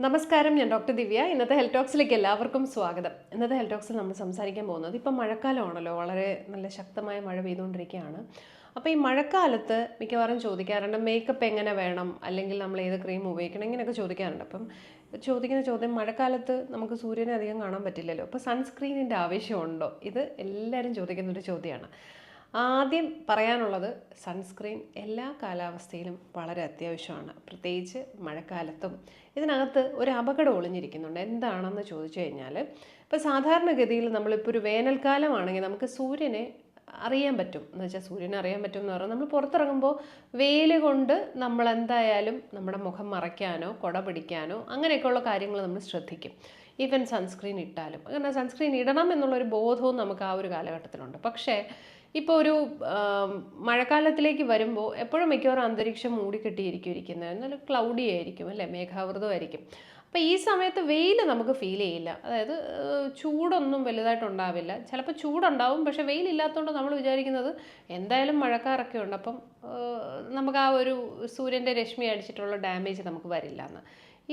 നമസ്കാരം ഞാൻ ഡോക്ടർ ദിവ്യ. ഇന്നത്തെ ഹെൽത്ത് ടോക്സിലേക്ക് എല്ലാവർക്കും സ്വാഗതം. ഇന്നത്തെ ഹെൽത്ത് ടോക്സിൽ നമ്മൾ സംസാരിക്കാൻ പോകുന്നത് ഇപ്പം മഴക്കാലമാണല്ലോ വളരെ നല്ല ശക്തമായ മഴ പെയ്തുകൊണ്ടിരിക്കുകയാണ്. അപ്പോൾ ഈ മഴക്കാലത്ത് മിക്കവാറും ചോദിക്കാറുണ്ട് മേക്കപ്പ് എങ്ങനെ വേണം? അല്ലെങ്കിൽ നമ്മൾ ഏത് ക്രീം ഉപയോഗിക്കണം? ഇങ്ങനെയൊക്കെ ചോദിക്കാറുണ്ട്. അപ്പം ചോദിക്കുന്ന ചോദ്യം മഴക്കാലത്ത് നമുക്ക് സൂര്യനെ അധികം കാണാൻ പറ്റില്ലല്ലോ. അപ്പോൾ സൺസ്ക്രീനിന്റെ ആവശ്യമുണ്ടോ ഇത് എല്ലാവരും ചോദിക്കുന്നൊരു ചോദ്യമാണ്. ആദ്യം പറയാനുള്ളത് സൺസ്ക്രീൻ എല്ലാ കാലാവസ്ഥയിലും വളരെ അത്യാവശ്യമാണ്. പ്രത്യേകിച്ച് മഴക്കാലത്തും. ഇതിനകത്ത് ഒരു അപകടം ഒളിഞ്ഞിരിക്കുന്നുണ്ട്. എന്താണെന്ന് ചോദിച്ചു കഴിഞ്ഞാൽ ഇപ്പോൾ സാധാരണഗതിയിൽ നമ്മളിപ്പോൾ ഒരു വേനൽക്കാലമാണെങ്കിൽ നമുക്ക് സൂര്യനെ അറിയാൻ പറ്റും. എന്ന് വെച്ചാൽ സൂര്യനെ അറിയാൻ പറ്റും എന്ന് പറഞ്ഞാൽ നമ്മൾ പുറത്തിറങ്ങുമ്പോൾ വെയിൽ കൊണ്ട് നമ്മൾ എന്തായാലും നമ്മുടെ മുഖം മറയ്ക്കാനോ കുട പിടിക്കാനോ അങ്ങനെയൊക്കെയുള്ള കാര്യങ്ങൾ നമ്മൾ ശ്രദ്ധിക്കും. ഈവൻ സൺസ്ക്രീൻ ഇട്ടാലും. അങ്ങനെ സൺസ്ക്രീൻ ഇടണം എന്നുള്ളൊരു ബോധവും നമുക്ക് ആ ഒരു കാലഘട്ടത്തിലുണ്ട്. പക്ഷേ ഇപ്പോൾ ഒരു മഴക്കാലത്തിലേക്ക് വരുമ്പോൾ എപ്പോഴും മിക്കവാറും അന്തരീക്ഷം മൂടിക്കെട്ടിയിരിക്കും ഇരിക്കുന്നത് നല്ല ക്ലൗഡി ആയിരിക്കും അല്ലേ? മേഘാവൃതമായിരിക്കും. അപ്പോൾ ഈ സമയത്ത് വെയിൽ നമുക്ക് ഫീൽ ചെയ്യില്ല. അതായത് ചൂടൊന്നും ചൂടൊന്നും വലുതായിട്ടുണ്ടാവില്ല. ചിലപ്പോൾ ചൂടുണ്ടാവും പക്ഷേ വെയിലില്ലാത്തതുകൊണ്ട് നമ്മൾ വിചാരിക്കുന്നത് എന്തായാലും മഴക്കാറൊക്കെ ഉണ്ട്. അപ്പം നമുക്ക് ആ ഒരു സൂര്യന്റെ രശ്മി അടിച്ചിട്ടുള്ള ഡാമേജ് നമുക്ക് വരില്ല എന്ന്.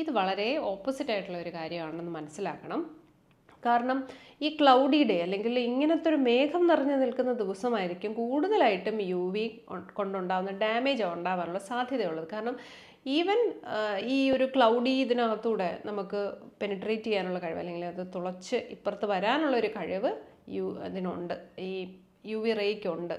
ഇത് വളരെ ഓപ്പോസിറ്റ് ആയിട്ടുള്ള ഒരു കാര്യമാണെന്ന് മനസ്സിലാക്കണം. കാരണം ഈ ക്ലൗഡി ഡേ അല്ലെങ്കിൽ ഇങ്ങനത്തെ ഒരു മേഘം നിറഞ്ഞു നിൽക്കുന്ന ദിവസമായിരിക്കും കൂടുതലായിട്ടും യു വി കൊണ്ടുണ്ടാകുന്ന ഡാമേജ് ഉണ്ടാവാനുള്ള സാധ്യതയുള്ളത്. കാരണം ഈവൻ ഈ ഒരു ക്ലൗഡി ഇതിനകത്തൂടെ നമുക്ക് പെനിട്രേറ്റ് ചെയ്യാനുള്ള കഴിവ് അല്ലെങ്കിൽ അത് തുളച്ച് ഇപ്പുറത്ത് വരാനുള്ള ഒരു കഴിവ് യു അതിനുണ്ട് ഈ യു വി റേക്കുണ്ട്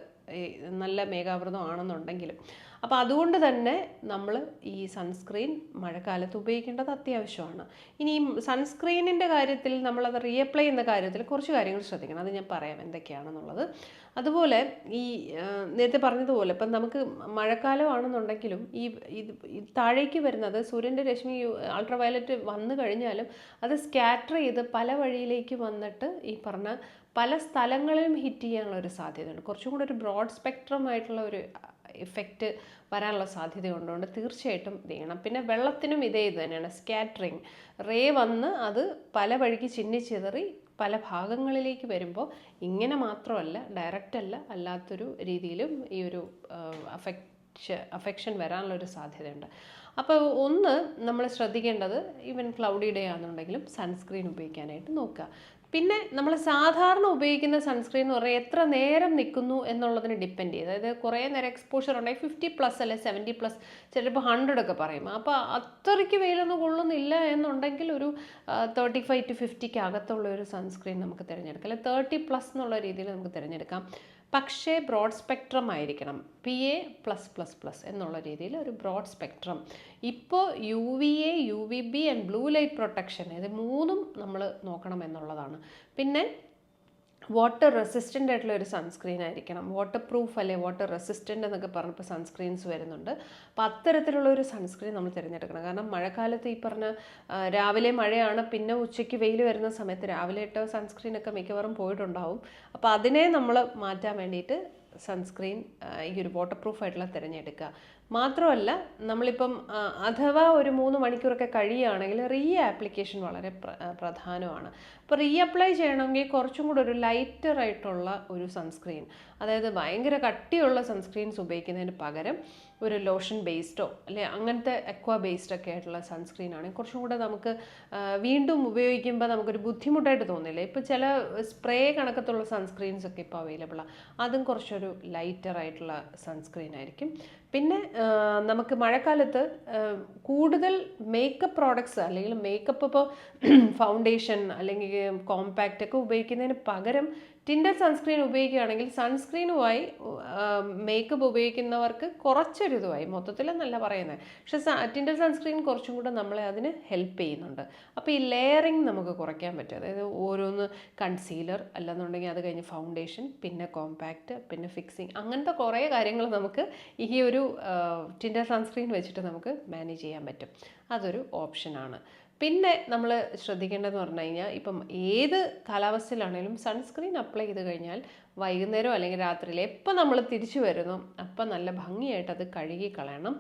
നല്ല മേഘാവൃതം ആണെന്നുണ്ടെങ്കിലും അപ്പോൾ അതുകൊണ്ട് തന്നെ നമ്മൾ ഈ സൺസ്ക്രീൻ മഴക്കാലത്ത് ഉപയോഗിക്കേണ്ടത് അത്യാവശ്യമാണ്. ഇനി ഈ സൺസ്ക്രീനിന്റെ കാര്യത്തിൽ നമ്മളത് റീഅപ്ലൈ ചെയ്യുന്ന കാര്യത്തിൽ കുറച്ച് കാര്യങ്ങൾ ശ്രദ്ധിക്കണം. അത് ഞാൻ പറയാം എന്തൊക്കെയാണെന്നുള്ളത്. അതുപോലെ ഈ നേരത്തെ പറഞ്ഞതുപോലെ ഇപ്പം നമുക്ക് മഴക്കാലമാണെന്നുണ്ടെങ്കിലും ഈ ഇത് താഴേക്ക് വരുന്നത് സൂര്യന്റെ രശ്മി അൾട്രാ വയലറ്റ് വന്നു കഴിഞ്ഞാലും അത് സ്കാറ്റർ ചെയ്ത് പല വഴിയിലേക്ക് വന്നിട്ട് ഈ പറഞ്ഞ പല സ്ഥലങ്ങളിലും ഹിറ്റ് ചെയ്യാനുള്ള ഒരു സാധ്യതയുണ്ട്. കുറച്ചും കൂടെ ഒരു ബ്രോഡ് സ്പെക്ട്രം ആയിട്ടുള്ള ഒരു ഇഫക്റ്റ് വരാനുള്ള സാധ്യത അതുകൊണ്ട് തീർച്ചയായിട്ടും ഇത് ചെയ്യണം പിന്നെ വെള്ളത്തിനും ഇതേ ഇത് തന്നെയാണ്. സ്കാറ്ററിങ് റേ വന്ന് അത് പല വഴിക്ക് ചിന്നിച്ചിതറി പല ഭാഗങ്ങളിലേക്ക് വരുമ്പോൾ ഇങ്ങനെ മാത്രമല്ല ഡയറക്റ്റ് അല്ല അല്ലാത്തൊരു രീതിയിലും ഈ ഒരു അഫക്റ്റ് അഫെക്ഷൻ വരാനുള്ളൊരു സാധ്യതയുണ്ട്. അപ്പോൾ ഒന്ന് നമ്മൾ ശ്രദ്ധിക്കേണ്ടത് ഈവൻ ക്ലൗഡി ഡേ ആണെന്നുണ്ടെങ്കിലും സൺസ്ക്രീൻ ഉപയോഗിക്കാനായിട്ട് നോക്കുക. പിന്നെ നമ്മൾ സാധാരണ ഉപയോഗിക്കുന്ന സൺസ്ക്രീൻ എന്ന് പറഞ്ഞാൽ എത്ര നേരം നിൽക്കുന്നു എന്നുള്ളതിന് ഡിപ്പെൻഡ് ചെയ്യും. അതായത് കുറേ നേരം എക്സ്പോഷർ ഉണ്ടെങ്കിൽ ഫിഫ്റ്റി പ്ലസ് അല്ലെ സെവന്റി പ്ലസ് ചിലപ്പോൾ ഹൺഡ്രഡ് ഒക്കെ പറയും. അപ്പോൾ അത്രയ്ക്ക് വെയിലൊന്നും കൊള്ളുന്നില്ല എന്നുണ്ടെങ്കിൽ ഒരു തേർട്ടി ഫൈവ് ടു ഫിഫ്റ്റിക്ക് അകത്തുള്ള ഒരു സൺസ്ക്രീൻ നമുക്ക് തിരഞ്ഞെടുക്കാം. അല്ലെ തേർട്ടി പ്ലസ് എന്നുള്ള രീതിയിൽ നമുക്ക് തിരഞ്ഞെടുക്കാം. പക്ഷേ ബ്രോഡ് സ്പെക്ട്രം ആയിരിക്കണം. P A plus plus plus എന്നുള്ള രീതിയിൽ ഒരു ബ്രോഡ് സ്പെക്ട്രം. ഇപ്പോൾ U V A U V B and blue light protection ഇത് മൂന്നും നമ്മൾ നോക്കണം എന്നുള്ളതാണ്. പിന്നെ വാട്ടർ റെസിസ്റ്റന്റ് ആയിട്ടുള്ള ഒരു സൺസ്ക്രീൻ ആയിരിക്കണം. വാട്ടർ പ്രൂഫ് അല്ലെ? വാട്ടർ റെസിസ്റ്റന്റ് എന്നൊക്കെ പറഞ്ഞപ്പോൾ സൺസ്ക്രീൻസ് വരുന്നുണ്ട്. അപ്പോൾ അത്തരത്തിലുള്ള ഒരു സൺസ്ക്രീൻ നമ്മൾ തിരഞ്ഞെടുക്കണം. കാരണം മഴക്കാലത്ത് ഈ പറഞ്ഞ രാവിലെ മഴയാണ് പിന്നെ ഉച്ചയ്ക്ക് വെയിൽ വരുന്ന സമയത്ത് രാവിലെ ഇട്ട സൺസ്ക്രീനൊക്കെ മിക്കവാറും പോയിട്ടുണ്ടാവും. അപ്പോൾ അതിനെ നമ്മൾ മാറ്റാൻ വേണ്ടിയിട്ട് സൺസ്ക്രീൻ ഈ ഒരു വാട്ടർ പ്രൂഫ് ആയിട്ടുള്ള തിരഞ്ഞെടുക്കുക. മാത്രമല്ല നമ്മളിപ്പം അഥവാ ഒരു മൂന്ന് മണിക്കൂറൊക്കെ കഴിയുകയാണെങ്കിൽ റീ ആപ്ലിക്കേഷൻ വളരെ പ്ര- പ്രധാനമാണ്. അപ്പോൾ റീ അപ്ലൈ ചെയ്യണമെങ്കിൽ കുറച്ചും കൂടെ ഒരു ലൈറ്റർ ആയിട്ടുള്ള ഒരു സൺസ്ക്രീൻ അതായത് ഭയങ്കര കട്ടിയുള്ള സൺസ്ക്രീൻസ് ഉപയോഗിക്കുന്നതിന് പകരം ഒരു ലോഷൻ ബേസ്ഡോ അല്ലെ അങ്ങനത്തെ അക്വ ബേസ്ഡ് ഒക്കെ ആയിട്ടുള്ള സൺസ്ക്രീൻ ആണെങ്കിൽ കുറച്ചും കൂടെ നമുക്ക് വീണ്ടും ഉപയോഗിക്കുമ്പോൾ നമുക്കൊരു ബുദ്ധിമുട്ടായിട്ട് തോന്നില്ല. ഇപ്പോൾ ചില സ്പ്രേ കണക്കത്തുള്ള സൺസ്ക്രീൻസ് ഒക്കെ ഇപ്പോൾ അവൈലബിളാണ് അതും കുറച്ചൊരു ലൈറ്റർ ആയിട്ടുള്ള സൺസ്ക്രീൻ ആയിരിക്കും. പിന്നെ നമുക്ക് മഴക്കാലത്ത് കൂടുതൽ മേക്കപ്പ് പ്രോഡക്ട്സ് അല്ലെങ്കിൽ മേക്കപ്പ് ഇപ്പോൾ ഫൗണ്ടേഷൻ അല്ലെങ്കിൽ കോമ്പാക്റ്റ് ഒക്കെ ഉപയോഗിക്കുന്നതിന് പകരം ടിൻഡർ സൺസ്ക്രീൻ ഉപയോഗിക്കുകയാണെങ്കിൽ സൺസ്ക്രീനുമായി മേക്കപ്പ് ഉപയോഗിക്കുന്നവർക്ക് കുറച്ചൊരു ഇതുമായി മൊത്തത്തിലെന്നല്ല പറയുന്നത്. പക്ഷേ ടിൻഡർ സൺസ്ക്രീൻ കുറച്ചും കൂടെ നമ്മളെ അതിന് ഹെൽപ്പ് ചെയ്യുന്നുണ്ട്. അപ്പോൾ ഈ ലെയറിങ് നമുക്ക് കുറയ്ക്കാൻ പറ്റും. അതായത് ഓരോന്ന് കൺസീലർ അല്ലെന്നുണ്ടെങ്കിൽ അത് കഴിഞ്ഞ് ഫൗണ്ടേഷൻ പിന്നെ കോമ്പാക്റ്റ് പിന്നെ ഫിക്സിങ് അങ്ങനത്തെ കുറേ കാര്യങ്ങൾ നമുക്ക് ഈ ഒരു ടിൻഡർ സൺസ്ക്രീൻ വെച്ചിട്ട് നമുക്ക് മാനേജ് ചെയ്യാൻ പറ്റും. അതൊരു ഓപ്ഷനാണ് പിന്നെ നമ്മൾ ശ്രദ്ധിക്കേണ്ടതെന്ന് പറഞ്ഞു കഴിഞ്ഞാൽ ഇപ്പം ഏത് കാലാവസ്ഥയിലാണെങ്കിലും സൺസ്ക്രീൻ അപ്ലൈ ചെയ്ത് കഴിഞ്ഞാൽ വൈകുന്നേരം അല്ലെങ്കിൽ രാത്രിയിൽ എപ്പോൾ നമ്മൾ തിരിച്ചു വരുന്നു അപ്പം നല്ല ഭംഗിയായിട്ട് അത് കഴുകി കളയണം.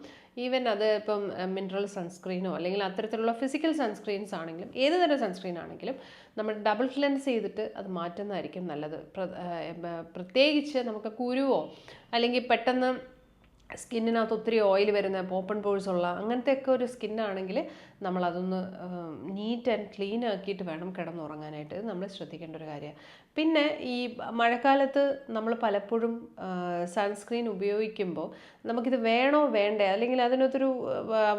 ഈവൻ അത് ഇപ്പം മിനറൽ സൺസ്ക്രീനോ അല്ലെങ്കിൽ അത്തരത്തിലുള്ള ഫിസിക്കൽ സൺസ്ക്രീൻസ് ആണെങ്കിലും ഏത് തരം സൺസ്ക്രീൻ ആണെങ്കിലും നമ്മൾ ഡബിൾ ക്ലെൻസ് ചെയ്തിട്ട് അത് മാറ്റുന്നതായിരിക്കും നല്ലത്. പ്രത്യേകിച്ച് നമുക്ക് കുരുവോ അല്ലെങ്കിൽ പെട്ടെന്ന് സ്കിന്നിനകത്ത് ഒത്തിരി ഓയിൽ വരുന്ന ഓപ്പൺ പോഴ്സ് ഉള്ള അങ്ങനത്തെ ഒക്കെ ഒരു സ്കിന്നാണെങ്കിൽ നമ്മളതൊന്ന് നീറ്റ് ആൻഡ് ക്ലീൻ ആക്കിയിട്ട് വേണം കിടന്നുറങ്ങാനായിട്ട്. നമ്മൾ ശ്രദ്ധിക്കേണ്ട ഒരു കാര്യമാണ്. പിന്നെ ഈ മഴക്കാലത്ത് നമ്മൾ പലപ്പോഴും സൺസ്ക്രീൻ ഉപയോഗിക്കുമ്പോൾ നമുക്കിത് വേണോ വേണ്ടേ? അല്ലെങ്കിൽ അതിനകത്തൊരു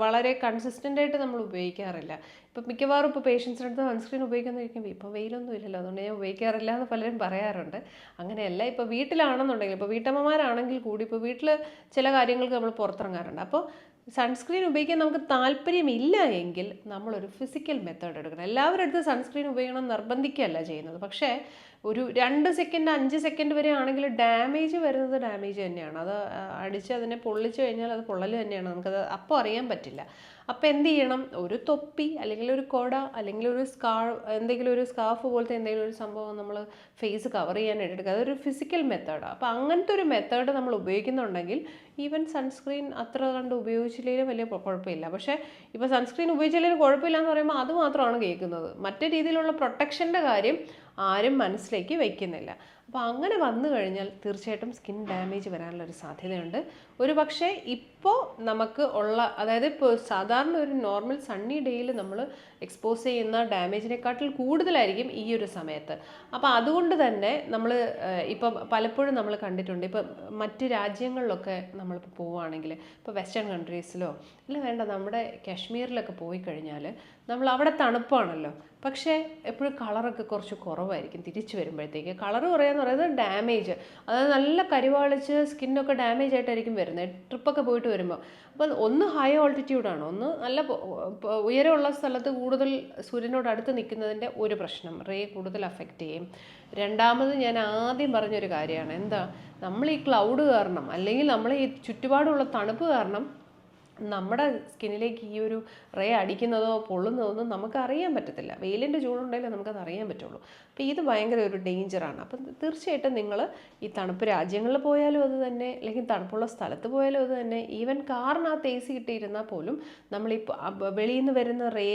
വളരെ കൺസിസ്റ്റന്റ് ആയിട്ട് നമ്മൾ ഉപയോഗിക്കാറില്ല. ഇപ്പം മിക്കവാറും ഇപ്പോൾ പേഷ്യൻസിന്റെ അടുത്ത് സൺസ്ക്രീൻ ഉപയോഗിക്കുന്നതായിരിക്കും ഇപ്പോൾ വെയിലൊന്നും ഇല്ലല്ലോ. അതുകൊണ്ട് ഞാൻ ഉപയോഗിക്കാറില്ല എന്ന് പലരും പറയാറുണ്ട്. അങ്ങനെയല്ല ഇപ്പോൾ വീട്ടിലാണെന്നുണ്ടെങ്കിൽ ഇപ്പോൾ വീട്ടമ്മമാരാണെങ്കിൽ കൂടി ഇപ്പോൾ വീട്ടിൽ ചില കാര്യങ്ങൾക്ക് നമ്മൾ പുറത്തിറങ്ങാറുണ്ട്. അപ്പോൾ സൺസ്ക്രീൻ ഉപയോഗിക്കാൻ നമുക്ക് താല്പര്യമില്ല എങ്കിൽ നമ്മളൊരു ഫിസിക്കൽ മെത്തേഡ് എടുക്കണം. എല്ലാവരുടെ അടുത്ത് സൺസ്ക്രീൻ ഉപയോഗിക്കണം നിർബന്ധിക്കുകയല്ല ചെയ്യുന്നത്. പക്ഷേ ഒരു രണ്ട് സെക്കൻഡ് അഞ്ച് സെക്കൻഡ് വരെ ആണെങ്കിൽ ഡാമേജ് വരുന്നത് ഡാമേജ് തന്നെയാണ്. അത് അടിച്ച് അതിനെ പൊള്ളിച്ചു കഴിഞ്ഞാൽ അത് പൊള്ളൽ തന്നെയാണ്. നമുക്കത് അപ്പോൾ അറിയാൻ പറ്റില്ല. അപ്പോൾ എന്ത് ചെയ്യണം? ഒരു തൊപ്പി അല്ലെങ്കിൽ ഒരു കൊട അല്ലെങ്കിൽ ഒരു സ്കാ എന്തെങ്കിലും ഒരു സ്കാർഫ് പോലത്തെ എന്തെങ്കിലും ഒരു സംഭവം നമ്മൾ ഫേസ് കവർ ചെയ്യാനായിട്ട് എടുക്കുക. അതൊരു ഫിസിക്കൽ മെത്തേഡാണ് അപ്പോൾ അങ്ങനത്തെ ഒരു മെത്തേഡ് നമ്മൾ ഉപയോഗിക്കുന്നുണ്ടെങ്കിൽ ഈവൻ സൺസ്ക്രീൻ അത്ര കണ്ട് ഉപയോഗിച്ചില്ലെങ്കിലും വലിയ കുഴപ്പമില്ല. പക്ഷേ ഇപ്പോൾ സൺസ്ക്രീൻ ഉപയോഗിച്ചില്ലെങ്കിലും കുഴപ്പമില്ല എന്ന് പറയുമ്പോൾ അത് മാത്രമാണ് കേൾക്കുന്നത്. മറ്റു രീതിയിലുള്ള പ്രൊട്ടക്ഷന്റെ കാര്യം ആരും മനസ്സിലേക്ക് വയ്ക്കുന്നില്ല അപ്പോൾ അങ്ങനെ വന്നു കഴിഞ്ഞാൽ തീർച്ചയായിട്ടും സ്കിൻ ഡാമേജ് വരാനുള്ള ഒരു സാധ്യതയുണ്ട്. ഒരു പക്ഷേ ഇപ്പോൾ നമുക്ക് ഉള്ള അതായത് ഇപ്പോൾ സാധാരണ ഒരു നോർമൽ സണ്ണി ഡേയിൽ നമ്മൾ എക്സ്പോസ് ചെയ്യുന്ന ഡാമേജിനെക്കാട്ടിൽ കൂടുതലായിരിക്കും ഈ ഒരു സമയത്ത്. അപ്പോൾ അതുകൊണ്ട് തന്നെ നമ്മൾ ഇപ്പം പലപ്പോഴും നമ്മൾ കണ്ടിട്ടുണ്ട്. ഇപ്പം മറ്റ് രാജ്യങ്ങളിലൊക്കെ നമ്മളിപ്പോൾ പോവുകയാണെങ്കിൽ ഇപ്പോൾ വെസ്റ്റേൺ കൺട്രീസിലോ ഇല്ല വേണ്ട നമ്മുടെ കാശ്മീരിലൊക്കെ പോയി കഴിഞ്ഞാൽ നമ്മൾ അവിടെ തണുപ്പാണല്ലോ. പക്ഷേ എപ്പോഴും കളറൊക്കെ കുറച്ച് കുറവായിരിക്കും തിരിച്ചു വരുമ്പോഴത്തേക്ക്. കളർ കുറയാന്ന് പറയുന്നത് ഡാമേജ് അതായത് നല്ല കരിവാളിച്ച് സ്കിന്നൊക്കെ ഡാമേജ് ആയിട്ടായിരിക്കും വരുന്നത്. ട്രിപ്പൊക്കെ പോയിട്ട് വരുമ്പോൾ അപ്പോൾ ഒന്ന് ഹൈ ഓൾട്ടിറ്റ്യൂഡാണ് ഒന്ന് നല്ല ഉയരമുള്ള സ്ഥലത്ത് കൂടുതൽ സൂര്യനോട് അടുത്ത് നിൽക്കുന്നതിന്റെ ഒരു പ്രശ്നം. റേ കൂടുതൽ അഫക്റ്റ് ചെയ്യും. രണ്ടാമത് ഞാൻ ആദ്യം പറഞ്ഞൊരു കാര്യമാണ്. എന്താ? നമ്മൾ ഈ ക്ലൗഡ് കാരണം അല്ലെങ്കിൽ നമ്മൾ ഈ ചുറ്റുപാടുള്ള തണുപ്പ് കാരണം നമ്മുടെ സ്കിന്നിലേക്ക് ഈ ഒരു റേ അടിക്കുന്നതോ പൊള്ളുന്നതോ ഒന്നും നമുക്ക് അറിയാൻ പറ്റത്തില്ല. വെയിലിന്റെ ചൂടുണ്ടെങ്കിൽ നമുക്കത് അറിയാൻ പറ്റുള്ളൂ. അപ്പോൾ ഇത് ഭയങ്കര ഒരു ഡേഞ്ചറാണ് അപ്പം തീർച്ചയായിട്ടും നിങ്ങൾ ഈ തണുപ്പ് രാജ്യങ്ങളിൽ പോയാലും അത് തന്നെ അല്ലെങ്കിൽ തണുപ്പുള്ള സ്ഥലത്ത് പോയാലും അത് തന്നെ ഈവൻ കാറിനകത്ത് എ സി കിട്ടിയിരുന്നാൽ പോലും നമ്മളിപ്പോൾ വെളിയിൽ നിന്ന് വരുന്ന റേ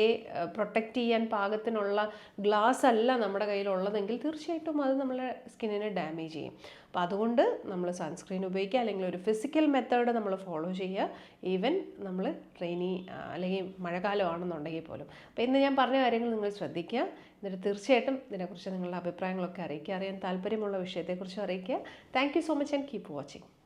പ്രൊട്ടക്റ്റ് ചെയ്യാൻ പാകത്തിനുള്ള ഗ്ലാസ് അല്ല നമ്മുടെ കയ്യിലുള്ളതെങ്കിൽ തീർച്ചയായിട്ടും അത് നമ്മളെ സ്കിന്നിനെ ഡാമേജ് ചെയ്യും. അപ്പോൾ അതുകൊണ്ട് നമ്മൾ സൺസ്ക്രീൻ ഉപയോഗിക്കുക അല്ലെങ്കിൽ ഒരു ഫിസിക്കൽ മെത്തേഡ് നമ്മൾ ഫോളോ ചെയ്യുക ഈവൻ നമ്മൾ റെയിനി അല്ലെങ്കിൽ മഴക്കാലമാണെന്നുണ്ടെങ്കിൽ പോലും. അപ്പോൾ ഇന്ന് ഞാൻ പറഞ്ഞ കാര്യങ്ങൾ നിങ്ങൾ ശ്രദ്ധിക്കുക. എന്നിട്ട് തീർച്ചയായിട്ടും ഇതിനെക്കുറിച്ച് നിങ്ങളുടെ അഭിപ്രായങ്ങളൊക്കെ അറിയിക്കുക. അറിയാൻ താല്പര്യമുള്ള വിഷയത്തെക്കുറിച്ച് അറിയിക്കുക. Thank so much and keep watching